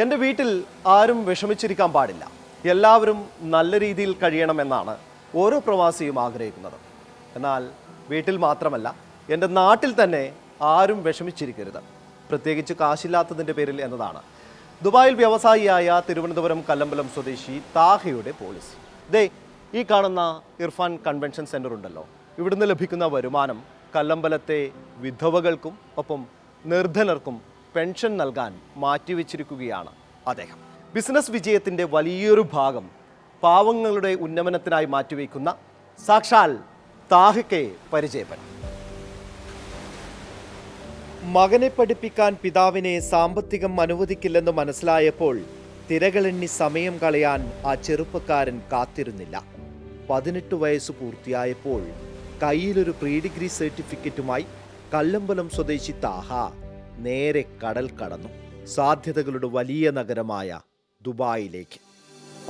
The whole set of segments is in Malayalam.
എന്റെ വീട്ടിൽ ആരും വിഷമിച്ചിരിക്കാൻ പാടില്ല. എല്ലാവരും നല്ല രീതിയിൽ കഴിയണമെന്നാണ് ഓരോ പ്രവാസിയും ആഗ്രഹിക്കുന്നത്. എന്നാൽ വീട്ടിൽ മാത്രമല്ല എന്റെ നാട്ടിൽ തന്നെ ആരും വിഷമിച്ചിരിക്കരുത്. പ്രത്യേകിച്ച് കാശില്ലാത്തതിന്റെ പേരിൽ എന്നതാണ്. ദുബായിൽ വ്യവസായിയായ തിരുവനന്തപുരം കല്ലമ്പലം സ്വദേശി താഹയുടെ പോളിസി. ദേ ഈ കാണുന്ന ഇർഫാൻ കൺവെൻഷൻ സെന്റർ ഉണ്ടല്ലോ. ഇവിടുന്ന് ലഭിക്കുന്ന വരുമാനം കല്ലമ്പലത്തെ വിധവകൾക്കും ഒപ്പം നിർധനർക്കും പെൻഷൻ നൽകാൻ മാറ്റിവെച്ചിരിക്കുകയാണ് അദ്ദേഹം. ബിസിനസ് വിജയത്തിന്റെ വലിയൊരു ഭാഗം പാവങ്ങളുടെ ഉന്നമനത്തിനായി മാറ്റിവെക്കുന്ന സാക്ഷാൽ താഹിക്കെ പരിചയപ്പെടും മകനെ പഠിപ്പിക്കാൻ പിതാവിനെ സാമ്പത്തികം അനുവദിക്കില്ലെന്ന് മനസ്സിലായപ്പോൾ തിരകളെണ്ണി സമയം കളയാൻ ആ ചെറുപ്പക്കാരൻ കാത്തിരുന്നില്ല. പതിനെട്ട് വയസ്സ് പൂർത്തിയായപ്പോൾ കയ്യിലൊരു പ്രീ ഡിഗ്രി സർട്ടിഫിക്കറ്റുമായി കല്ലമ്പലം സ്വദേശി താഹ നേരെ കടൽ കടന്നു. സാധ്യതകളുടെ വലിയ നഗരമായ ദുബായിലേക്ക്.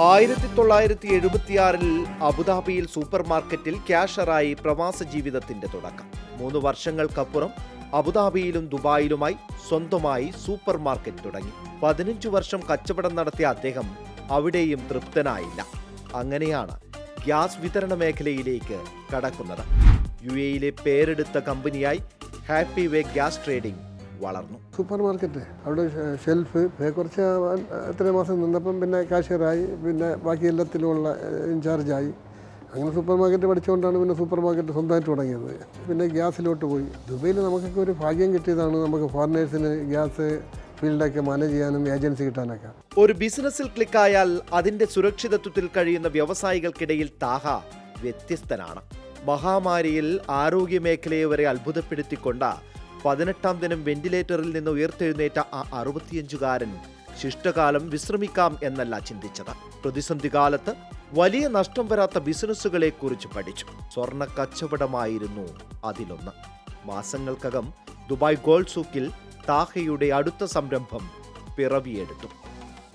ആയിരത്തി തൊള്ളായിരത്തി എഴുപത്തിയാറിൽ അബുദാബിയിൽ സൂപ്പർ മാർക്കറ്റിൽ ക്യാഷറായി പ്രവാസ ജീവിതത്തിന്റെ തുടക്കം. മൂന്ന് വർഷങ്ങൾക്കപ്പുറം അബുദാബിയിലും ദുബായിലുമായി സ്വന്തമായി സൂപ്പർ മാർക്കറ്റ് തുടങ്ങി. പതിനഞ്ചു വർഷം കച്ചവടം നടത്തിയ അദ്ദേഹം അവിടെയും തൃപ്തനായില്ല. അങ്ങനെയാണ് ഗ്യാസ് വിതരണ മേഖലയിലേക്ക് കടക്കുന്നത്. യു എയിലെ പേരെടുത്ത കമ്പനിയായി ഹാപ്പി വേ ഗ്യാസ് ട്രേഡിംഗ് വളർന്നു. Super market. അവിടെ ഷെൽഫ് കുറച്ച് എത്ര മാസം നിന്നപ്പം പിന്നെ കാഷ്യറായി പിന്നെ ബാക്കി എല്ലാത്തിലുമുള്ള ഇൻചാർജായി. അങ്ങനെ സൂപ്പർ മാർക്കറ്റ് പഠിച്ചുകൊണ്ടാണ് പിന്നെ സൂപ്പർ മാർക്കറ്റ് സ്വന്തമായിട്ട് തുടങ്ങിയത്. പിന്നെ ഗ്യാസിലോട്ട് പോയി. ദുബൈയിൽ നമുക്കൊക്കെ ഒരു ഭാഗ്യം കിട്ടിയതാണ് നമുക്ക് ഫോറിനേഴ്സിന് ഗ്യാസ് ഫീൽഡൊക്കെ മാനേജ് ചെയ്യാനും ഏജൻസി കിട്ടാനൊക്കെ. ഒരു ബിസിനസ്സിൽ ക്ലിക്കായാൽ അതിന്റെ സുരക്ഷിതത്വത്തിൽ കഴിയുന്ന വ്യവസായികൾക്കിടയിൽ താഹ വ്യത്യസ്തനാണ്. മഹാമാരിയിൽ ആരോഗ്യ മേഖലയെ വരെ അത്ഭുതപ്പെടുത്തിക്കൊണ്ട പതിനെട്ടാം ദിനം വെന്റിലേറ്ററിൽ നിന്ന് ഉയർത്തെഴുന്നേറ്റ ആ അറുപത്തിയഞ്ചുകാരൻ ശിഷ്ടകാലം വിശ്രമിക്കാം എന്നല്ല ചിന്തിച്ചത്. പ്രതിസന്ധി കാലത്ത് വലിയ നഷ്ടം വരാത്ത ബിസിനസ്സുകളെ കുറിച്ച് പഠിച്ചു. സ്വർണ കച്ചവടമായിരുന്നു അതിലൊന്ന്. മാസങ്ങൾക്കകം ദുബായ് ഗോൾഡ് സൂക്കിൽ താഹയുടെ അടുത്ത സംരംഭം പിറവിയെടുത്തു.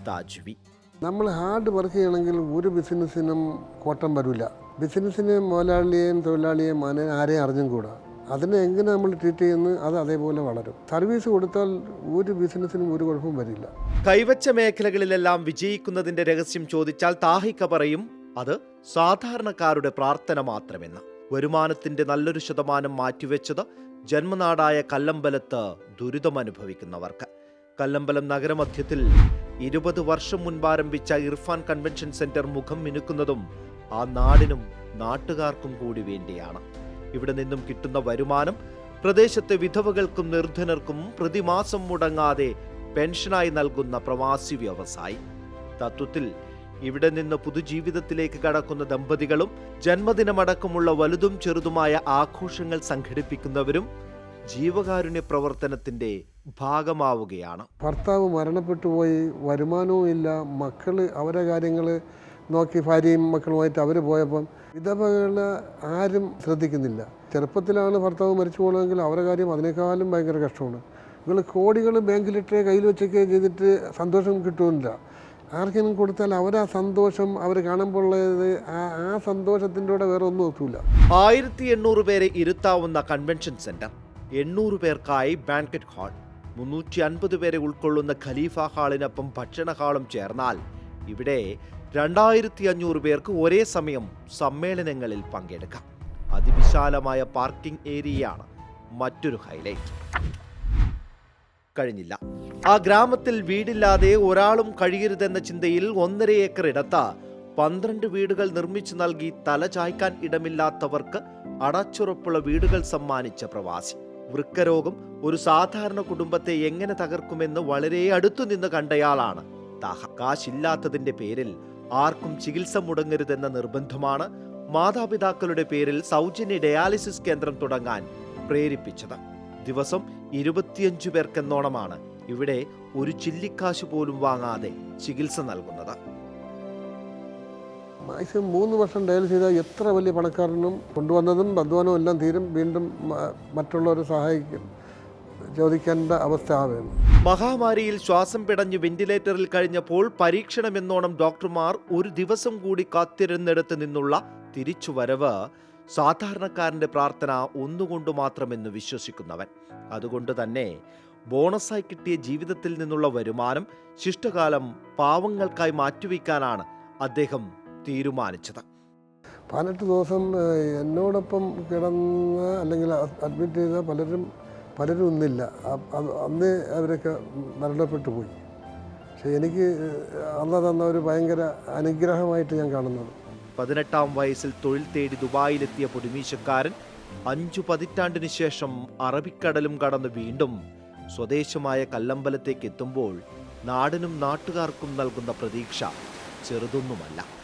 താജ്വി. നമ്മൾ ഹാർഡ് വർക്ക് ചെയ്യണമെങ്കിൽ ഒരു ബിസിനസ്സിനും കോട്ടം വരില്ല. ബിസിനസ്സിന് മുതലാളിയെയും തൊഴിലാളിയെയും ആരെയും അറിഞ്ഞും കൂടാ. അതിനെ എങ്ങനെ നമ്മൾ ട്രീറ്റ് ചെയ്യുന്നു അത് അതേപോലെ വളരും. സർവീസ് കൊടുത്താൽ ഒരു ബിസിനസ്സിനും ഒരു കുഴപ്പവും വരില്ല. കൈവച്ച മേഖലകളിലെല്ലാം വിജയിക്കുന്നതിന്റെ രഹസ്യം ചോദിച്ചാൽ താഹിക്ക പറയും അത് സാധാരണക്കാരുടെ പ്രാർത്ഥന മാത്രമെന്ന്. വരുമാനത്തിന്റെ നല്ലൊരു ശതമാനം മാറ്റിവെച്ചത് ജന്മനാടായ കല്ലമ്പലത്ത് ദുരിതമനുഭവിക്കുന്നവർക്ക് കല്ലമ്പലം നഗരമധ്യത്തിൽ ഇരുപത് വർഷം മുൻപ് ആരംഭിച്ച ഇർഫാൻ കൺവെൻഷൻ സെന്റർ മുഖം മിനുക്കുന്നതും ആ നാടിനും നാട്ടുകാർക്കും കൂടി വേണ്ടിയാണ്. ഇവിടെ നിന്നും കിട്ടുന്ന വരുമാനം പ്രദേശത്തെ വിധവകൾക്കും നിർധനർക്കും പ്രതിമാസം മുടങ്ങാതെ പെൻഷനായി നൽകുന്ന പ്രവാസി വ്യവസായി. തത്വത്തിൽ ഇവിടെ നിന്ന് പുതുജീവിതത്തിലേക്ക് കടക്കുന്ന ദമ്പതികളും ജന്മദിനമടക്കമുള്ള വലുതും ചെറുതുമായ ആഘോഷങ്ങൾ സംഘടിപ്പിക്കുന്നവരും ജീവകാരുണ്യ പ്രവർത്തനത്തിന്റെ ഭാഗമാവുകയാണ്. ഭർത്താവ് മരണപ്പെട്ടുപോയി വരുമാനവും ഇല്ല മക്കൾ അവരെ കാര്യങ്ങൾ നോക്കി ഭാര്യയും മക്കളുമായിട്ട് അവർ പോയപ്പം വിധവകൾ ആരും ശ്രദ്ധിക്കുന്നില്ല. ചെറുപ്പത്തിലാണ് ഭർത്താവ് മരിച്ചു പോകണമെങ്കിൽ അവരുടെ കാര്യം അതിനേക്കാളും ഭയങ്കര കഷ്ടമാണ്. നിങ്ങൾ കോടികൾ ബാങ്കിലിട്ട് കയ്യിൽ വെച്ചൊക്കെ ചെയ്തിട്ട് സന്തോഷം കിട്ടുന്നില്ല. ആർക്കെങ്കിലും കൊടുത്താൽ അവർ ആ സന്തോഷം അവർ കാണുമ്പോഴുള്ളത് ആ സന്തോഷത്തിന്റെ കൂടെ വേറെ ഒന്നും എത്തൂല ആയിരത്തി എണ്ണൂറ് പേരെ ഇരുത്താവുന്ന കൺവെൻഷൻ സെന്റർ എണ്ണൂറ് പേർക്കായി ബാങ്കറ്റ് ഹാൾ മുന്നൂറ്റി അൻപത് പേരെ ഉൾക്കൊള്ളുന്ന ഖലീഫ ഹാളിനൊപ്പം ഭക്ഷണ ഹാളും ചേർന്നാൽ ഇവിടെ രണ്ടായിരത്തി അഞ്ഞൂറ് പേർക്ക് ഒരേ സമയം സമ്മേളനങ്ങളിൽ പങ്കെടുക്കാം. അതിവിശാലമായ പാർക്കിംഗ് ഏരിയയാണ് മറ്റൊരു ഹൈലൈറ്റ്. കഴിഞ്ഞില്ല. ആ ഗ്രാമത്തിൽ വീടില്ലാതെ ഒരാളും കഴിയരുതെന്ന ചിന്തയിൽ ഒന്നര ഏക്കർ ഇടത്ത പന്ത്രണ്ട് വീടുകൾ നിർമ്മിച്ചു നൽകി തല ചായ്ക്കാൻ ഇടമില്ലാത്തവർക്ക് അടച്ചുറപ്പുള്ള വീടുകൾ സമ്മാനിച്ച പ്രവാസി. വൃക്കരോഗം ഒരു സാധാരണ കുടുംബത്തെ എങ്ങനെ തകർക്കുമെന്ന് വളരെ അടുത്തു നിന്ന് കണ്ടയാളാണ് താഹ കാശില്ലാത്തതിന്റെ പേരിൽ ആർക്കും ചികിത്സ മുടങ്ങരുതെന്ന നിർബന്ധമാണ് മാതാപിതാക്കളുടെ പേരിൽ സൗജന്യ ഡയാലിസിസ് കേന്ദ്രം തുടങ്ങാൻ പ്രേരിപ്പിച്ചത്. ദിവസം ഇരുപത്തിയഞ്ചു പേർക്കെന്നോണമാണ് ഇവിടെ ഒരു ചില്ലിക്കാശ് പോലും വാങ്ങാതെ ചികിത്സ നൽകുന്നത്. മാക്സിമം മൂന്ന് വർഷം ഡയൽ ചെയ്താൽ എത്ര വലിയ പണക്കാരനും കൊണ്ടുവന്നതും അധ്വാനവും എല്ലാം തീരും വീണ്ടും മറ്റുള്ളവരെ സഹായിക്കും. ചോദിക്കേണ്ട അവസ്ഥ മഹാമാരിയിൽ ശ്വാസം പിടഞ്ഞ് വെന്റിലേറ്ററിൽ കഴിഞ്ഞപ്പോൾ പരീക്ഷണമെന്നോണം ഡോക്ടർമാർ ഒരു ദിവസം കൂടി കാത്തിരുന്നിടത്ത് നിന്നുള്ള തിരിച്ചുവരവ്. സാധാരണക്കാരന്റെ പ്രാർത്ഥന ഒന്നുകൊണ്ട് മാത്രമെന്ന് വിശ്വസിക്കുന്നവൻ. അതുകൊണ്ട് തന്നെ ബോണസായി കിട്ടിയ ജീവിതത്തിൽ നിന്നുള്ള വരുമാനം ശിഷ്ടകാലം പാവങ്ങൾക്കായി മാറ്റിവെക്കാനാണ് അദ്ദേഹം തീരുമാനിച്ചത്. പതിനെട്ട് ദിവസം എന്നോടൊപ്പം കിടന്ന അല്ലെങ്കിൽ അഡ്മിറ്റ് ചെയ്ത പലരും പലരും ഒന്നില്ല. അന്ന് അവരൊക്കെ മരണപ്പെട്ടു പോയി. പക്ഷെ എനിക്ക് അന്ന് തന്ന ഒരു ഭയങ്കര അനുഗ്രഹമായിട്ട് ഞാൻ കാണുന്നത്. പതിനെട്ടാം വയസ്സിൽ തൊഴിൽ തേടി ദുബായിലെത്തിയ പൊടിമീശക്കാരൻ അഞ്ചു പതിറ്റാണ്ടിന് ശേഷം അറബിക്കടലും കടന്ന് വീണ്ടും സ്വദേശമായ കല്ലമ്പലത്തേക്ക് എത്തുമ്പോൾ നാടിനും നാട്ടുകാർക്കും നൽകുന്ന പ്രതീക്ഷ ചെറുതൊന്നുമല്ല.